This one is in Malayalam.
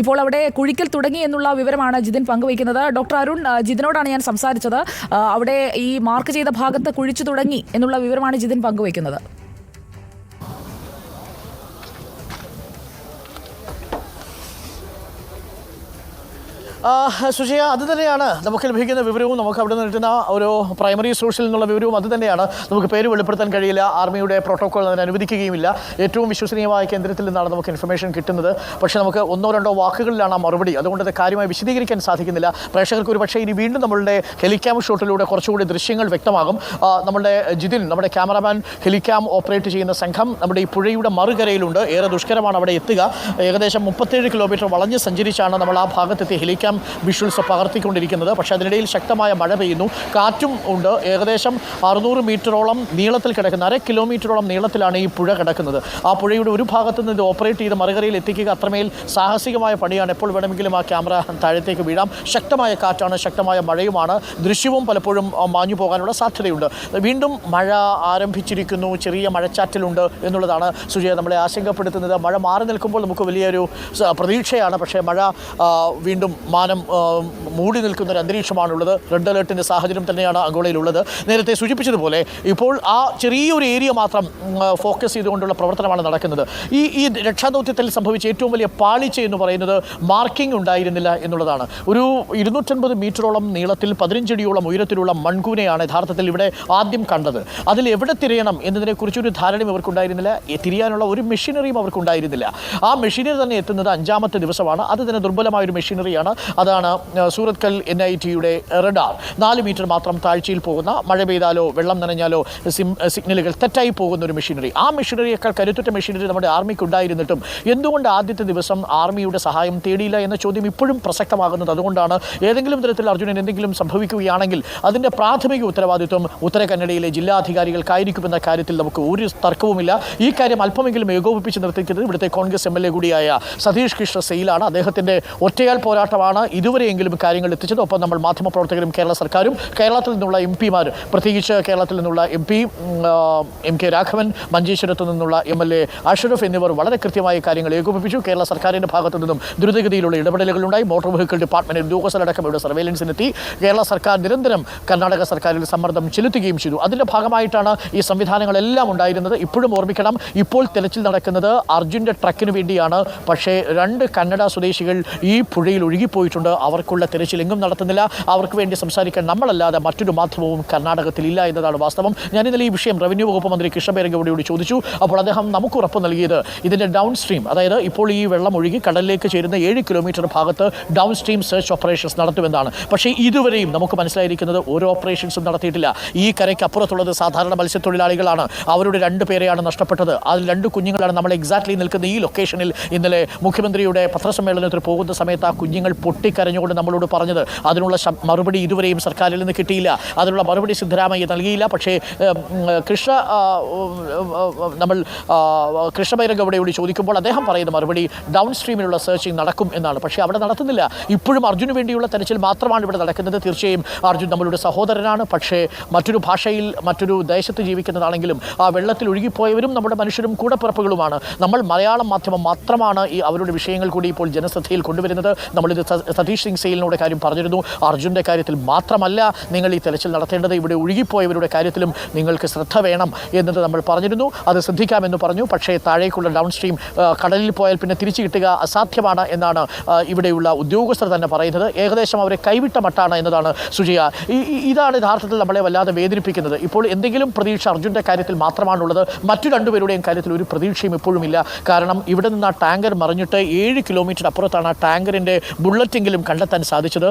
ഇപ്പോൾ അവിടെ കുഴിക്കൽ തുടങ്ങി എന്നുള്ള വിവരമാണ് ജിതിൻ പങ്കുവയ്ക്കുന്നത്. ഡോക്ടർ അരുൺ ജിതിനോടാണ് ഞാൻ സംസാരിച്ചത്. അവിടെ ഈ മാർക്ക് ചെയ്ത ഭാഗത്ത് കുഴിച്ചു തുടങ്ങി എന്നുള്ള വിവരമാണ് ജിതിൻ പങ്കുവയ്ക്കുന്നത്. സുജയ അത് തന്നെയാണ്. നമുക്ക് ലഭിക്കുന്ന വിവരവും നമുക്ക് അവിടെ നിന്ന് കിട്ടുന്ന ഒരു പ്രൈമറി സോഴ്സിൽ നിന്നുള്ള വിവരവും അത് തന്നെയാണ്. നമുക്ക് പേര് വെളിപ്പെടുത്താൻ കഴിയില്ല. ആർമിയുടെ പ്രോട്ടോകോൾ അതിന് അനുവദിക്കുകയുമില്ല. ഏറ്റവും വിശ്വസനീയമായ കേന്ദ്രത്തിൽ നിന്നാണ് നമുക്ക് ഇൻഫർമേഷൻ കിട്ടുന്നത്. പക്ഷേ നമുക്ക് ഒന്നോ രണ്ടോ വാക്കുകളിലാണ് ആ മറുപടി. അതുകൊണ്ട് അത് കാര്യമായി വിശദീകരിക്കാൻ സാധിക്കുന്നില്ല. പ്രേക്ഷകർക്ക് ഒരു പക്ഷേ ഇനി വീണ്ടും നമ്മളുടെ ഹെലിക്യാം ഷോട്ടിലൂടെ കുറച്ചുകൂടി ദൃശ്യങ്ങൾ വ്യക്തമാകും. നമ്മുടെ ജിതിൻ നമ്മുടെ ക്യാമറാമാൻ ഹെലിക്യാം ഓപ്പറേറ്റ് ചെയ്യുന്ന സംഘം നമ്മുടെ ഈ പുഴയുടെ മറുകരയിലുണ്ട്. ഏറെ ദുഷ്കരമാണ് അവിടെ എത്തുക. ഏകദേശം മുപ്പത്തേഴ് കിലോമീറ്റർ വളഞ്ഞ് സഞ്ചരിച്ചാണ് നമ്മൾ ആ ഭാഗത്തെത്തി ഹെലിക്യാം വിഷ്വൽസ് പകർത്തിക്കൊണ്ടിരിക്കുന്നത്. പക്ഷേ അതിനിടയിൽ ശക്തമായ മഴ പെയ്യുന്നു. കാറ്റും ഉണ്ട്. ഏകദേശം അറുന്നൂറ് മീറ്ററോളം നീളത്തിൽ കിടക്കുന്ന അര കിലോമീറ്ററോളം നീളത്തിലാണ് ഈ പുഴ കിടക്കുന്നത്. ആ പുഴയുടെ ഒരു ഭാഗത്ത് നിന്ന് ഇത് ഓപ്പറേറ്റ് ചെയ്ത് മറുകരയിൽ എത്തിക്കുക അത്രമേൽ സാഹസികമായ പണിയാണ്. എപ്പോൾ വേണമെങ്കിലും ആ ക്യാമറ താഴത്തേക്ക് വീഴാം. ശക്തമായ കാറ്റാണ് ശക്തമായ മഴയുമാണ്. ദൃശ്യവും പലപ്പോഴും മാഞ്ഞു പോകാനുള്ള സാധ്യതയുണ്ട്. വീണ്ടും മഴ ആരംഭിച്ചിരിക്കുന്നു. ചെറിയ മഴച്ചാറ്റലുണ്ട് എന്നുള്ളതാണ് സുജയ നമ്മളെ ആശങ്കപ്പെടുത്തുന്നത്. മഴ മാറി നിൽക്കുമ്പോൾ നമുക്ക് വലിയൊരു പ്രതീക്ഷയാണ്. പക്ഷേ മഴ വീണ്ടും മാനം ആ, മൂടി നിൽക്കുന്ന ഒരു അന്തരീക്ഷമാണുള്ളത്. റെഡ് അലേർട്ടിന്റെ സാഹചര്യം തന്നെയാണ് അങ്കോളയിലുള്ളത് നേരത്തെ സൂചിപ്പിച്ചതുപോലെ ഇപ്പോൾ ആ ചെറിയൊരു ഏരിയ മാത്രം ഫോക്കസ് ചെയ്തുകൊണ്ടുള്ള പ്രവർത്തനമാണ് നടക്കുന്നത്. ഈ ഈ രക്ഷാദൗത്യത്തിൽ സംഭവിച്ച ഏറ്റവും വലിയ പാളിച്ച എന്ന് പറയുന്നത് മാർക്കിംഗ് ഉണ്ടായിരുന്നില്ല എന്നുള്ളതാണ്. ഒരു ഇരുന്നൂറ്റൻപത് മീറ്ററോളം നീളത്തിൽ പതിനഞ്ചടിയോളം ഉയരത്തിലുള്ള മൺകൂനയാണ് യഥാർത്ഥത്തിൽ ഇവിടെ ആദ്യം കണ്ടത്. അതിൽ എവിടെ തിരയണം എന്നതിനെക്കുറിച്ച് ഒരു ധാരണയും അവർക്കുണ്ടായിരുന്നില്ല. തിരിയാനുള്ള ഒരു മെഷീനറിയും അവർക്കുണ്ടായിരുന്നില്ല. ആ മെഷീനറി തന്നെ എത്തുന്നത് അഞ്ചാമത്തെ ദിവസമാണ്. അത് തന്നെ ദുർബലമായ ഒരു മെഷീനറിയാണ് അതാണ് സൂറത്കൽ കൽ എൻ ഐ ടിയുടെ റഡാർ നാല് മീറ്റർ മാത്രം താഴ്ചയിൽ പോകുന്ന മഴ പെയ്താലോ വെള്ളം നനഞ്ഞാലോ സിഗ്നലുകൾ തെറ്റായി പോകുന്ന ഒരു മെഷീനറി ആ മെഷീനറിയേക്കാൾ കരുത്തുറ്റ മെഷീനറി നമ്മുടെ ആർമിക്ക് ഉണ്ടായിരുന്നിട്ടും എന്തുകൊണ്ട് ആദ്യത്തെ ദിവസം ആർമിയുടെ സഹായം തേടിയില്ല എന്ന ചോദ്യം ഇപ്പോഴും പ്രസക്തമാകുന്നത്? അതുകൊണ്ടാണ് ഏതെങ്കിലും തരത്തിൽ അർജുനൻ എന്തെങ്കിലും സംഭവിക്കുകയാണെങ്കിൽ അതിന്റെ പ്രാഥമിക ഉത്തരവാദിത്വം ഉത്തര കന്നഡയിലെ ജില്ലാധികാരികൾക്കായിരിക്കുമെന്ന കാര്യത്തിൽ നമുക്ക് ഒരു തർക്കവുമില്ല. ഈ കാര്യം അല്പമെങ്കിലും ഏകോപിപ്പിച്ച് നിർത്തിക്കുന്നത് ഇവിടുത്തെ കോൺഗ്രസ് എം എൽ എ കൂടിയായ സതീഷ് കൃഷ്ണ സെയിലാണ്. അദ്ദേഹത്തിന്റെ ഒറ്റയാൽ പോരാട്ടമാണ് ഇതുവരെയെങ്കിലും കാര്യങ്ങൾ എത്തിച്ചത്. ഒപ്പം നമ്മൾ മാധ്യമപ്രവർത്തകരും കേരള സർക്കാരും കേരളത്തിൽ നിന്നുള്ള എം പിമാർ പ്രത്യേകിച്ച് കേരളത്തിൽ നിന്നുള്ള M P M K Raghavan മഞ്ചേശ്വരത്തു നിന്നുള്ള എം എൽ എ അഷറഫ് എന്നിവർ വളരെ കൃത്യമായ കാര്യങ്ങൾ ഏകോപിപ്പിച്ചു. കേരള സർക്കാരിന്റെ ഭാഗത്തു നിന്നും ദ്രുതഗതിയിലുള്ള ഇടപെടലുകളുണ്ടായി. മോട്ടോർ വെഹിക്കിൾ ഡിപ്പാർട്ട്മെന്റ് ഉദ്യോഗസ്ഥരടക്കം ഇവിടെ സർവേലൻസിനെത്തി കേരള സർക്കാർ നിരന്തരം കർണാടക സർക്കാരിൽ സമ്മർദ്ദം ചെലുത്തുകയും ചെയ്തു. അതിന്റെ ഭാഗമായിട്ടാണ് ഈ സംവിധാനങ്ങളെല്ലാം ഉണ്ടായിരുന്നത്. ഇപ്പോഴും ഓർമ്മിക്കണം ഇപ്പോൾ തെരച്ചിൽ നടക്കുന്നത് അർജുന്റെ ട്രക്കിന് വേണ്ടിയാണ്. പക്ഷേ രണ്ട് കന്നഡ സ്വദേശികൾ ഈ പുഴയിൽ ഒഴുകിപ്പോയിട്ടുണ്ട് അവർക്കുള്ള തെരച്ചിൽ എങ്ങും നടത്തുന്നില്ല. അവർക്ക് വേണ്ടി സംസാരിക്കാൻ നമ്മളല്ലാതെ മറ്റൊരു മാധ്യമവും കർണാടകത്തിൽ ഇല്ല എന്നതാണ് വാസ്തവം. ഞാൻ ഇന്നലെ ഈ വിഷയം റവന്യൂ വകുപ്പ് മന്ത്രി കൃഷ്ണ ബൈരംഗയോട് ചോദിച്ചു. അപ്പോൾ അദ്ദേഹം നമുക്ക് ഉറപ്പ് നൽകിയത് ഇതിന്റെ ഡൗൺ സ്ട്രീം അതായത് ഇപ്പോൾ ഈ വെള്ളം ഒഴുകി കടലിലേക്ക് ചേരുന്ന ഏഴ് കിലോമീറ്റർ ഭാഗത്ത് ഡൗൺ സ്ട്രീം സെർച്ച് ഓപ്പറേഷൻസ് നടത്തുമെന്നാണ്. പക്ഷേ ഇതുവരെയും നമുക്ക് മനസ്സിലായിരിക്കുന്നത് ഓരോ ഓപ്പറേഷൻസും നടത്തിയിട്ടില്ല. ഈ കരയ്ക്ക് അപ്പുറത്തുള്ളത് സാധാരണ മത്സ്യത്തൊഴിലാളികളാണ്. അവരുടെ രണ്ട് പേരെയാണ് നഷ്ടപ്പെട്ടത്. അതിൽ രണ്ട് കുഞ്ഞുങ്ങളാണ് നമ്മൾ എക്സാക്ട്ലി നിൽക്കുന്ന ഈ ലൊക്കേഷനിൽ ഇന്നലെ മുഖ്യമന്ത്രിയുടെ പത്രസമ്മേളനത്തിൽ പോകുന്ന സമയത്ത് ആ കുഞ്ഞുങ്ങൾ പൊട്ടിക്കരഞ്ഞുകൊണ്ട് നമ്മളോട് പറഞ്ഞത്. അതിനുള്ള മറുപടി ഇതുവരെയും സർക്കാരിൽ നിന്ന് കിട്ടിയില്ല. അതിനുള്ള മറുപടി സിദ്ധരാമയ്യ നൽകിയില്ല. പക്ഷേ കൃഷ നമ്മൾ ആ, കൃഷ്ണ ബൈരംഗവിടെയോട് ചോദിക്കുമ്പോൾ അദ്ദേഹം പറയുന്ന മറുപടി ഡൗൺ സ്ട്രീമിലുള്ള സെർച്ചിങ് നടക്കും എന്നാണ്. പക്ഷേ അവിടെ നടത്തുന്നില്ല. ഇപ്പോഴും അർജുന് വേണ്ടിയുള്ള തെരച്ചിൽ മാത്രമാണ് ഇവിടെ നടക്കുന്നത്. തീർച്ചയായും അർജുൻ നമ്മളുടെ സഹോദരനാണ്. പക്ഷേ മറ്റൊരു ഭാഷയിൽ മറ്റൊരു ദേശത്ത് ജീവിക്കുന്നതാണെങ്കിലും ആ വെള്ളത്തിൽ ഒഴുകിപ്പോയവരും നമ്മുടെ മനുഷ്യരും കൂടപ്പിറപ്പുകളുമാണ്. നമ്മൾ മലയാളം മാധ്യമം മാത്രമാണ് ഈ അവരുടെ വിഷയങ്ങൾ കൂടി ഇപ്പോൾ ജനശ്രദ്ധയിൽ കൊണ്ടുവരുന്നത്. നമ്മളിത് സതീഷ് സിംഗ് സെയിലിനോട് കാര്യം പറഞ്ഞിരുന്നു. അർജുന്റെ കാര്യത്തിൽ മാത്രമല്ല നിങ്ങൾ ഈ തെരച്ചിൽ നടത്തേണ്ടത്. ഇവിടെ ഒഴുകിപ്പോയവരുടെ കാര്യത്തിലും നിങ്ങൾക്ക് ശ്രദ്ധ വേണം എന്നത് നമ്മൾ പറഞ്ഞിരുന്നു. അത് ശ്രദ്ധിക്കാമെന്ന് പറഞ്ഞു. പക്ഷേ താഴേക്കുള്ള ഡൗൺ സ്ട്രീം കടലിൽ പോയാൽ പിന്നെ തിരിച്ചു കിട്ടുക അസാധ്യമാണ് എന്നാണ് ഇവിടെയുള്ള ഉദ്യോഗസ്ഥർ തന്നെ പറയുന്നത്. ഏകദേശം അവരെ കൈവിട്ട മട്ടാണ് എന്നതാണ് സുജയ. ഇതാണ് യഥാർത്ഥത്തിൽ നമ്മളെ വല്ലാതെ വേദനിപ്പിക്കുന്നത്. ഇപ്പോൾ എന്തെങ്കിലും പ്രതീക്ഷ അർജുന്റെ കാര്യത്തിൽ മാത്രമാണുള്ളത്. മറ്റു രണ്ടുപേരുടെയും കാര്യത്തിൽ ഒരു പ്രതീക്ഷയും ഇപ്പോഴുമില്ല. കാരണം ഇവിടെ നിന്ന് ആ ടാങ്കർ മറിഞ്ഞിട്ട് ഏഴ് കിലോമീറ്റർ അപ്പുറത്താണ് ആ ടാങ്കറിന്റെ ബുള്ളറ്റെങ്കിലും കണ്ടെത്താൻ സാധിച്ചത്?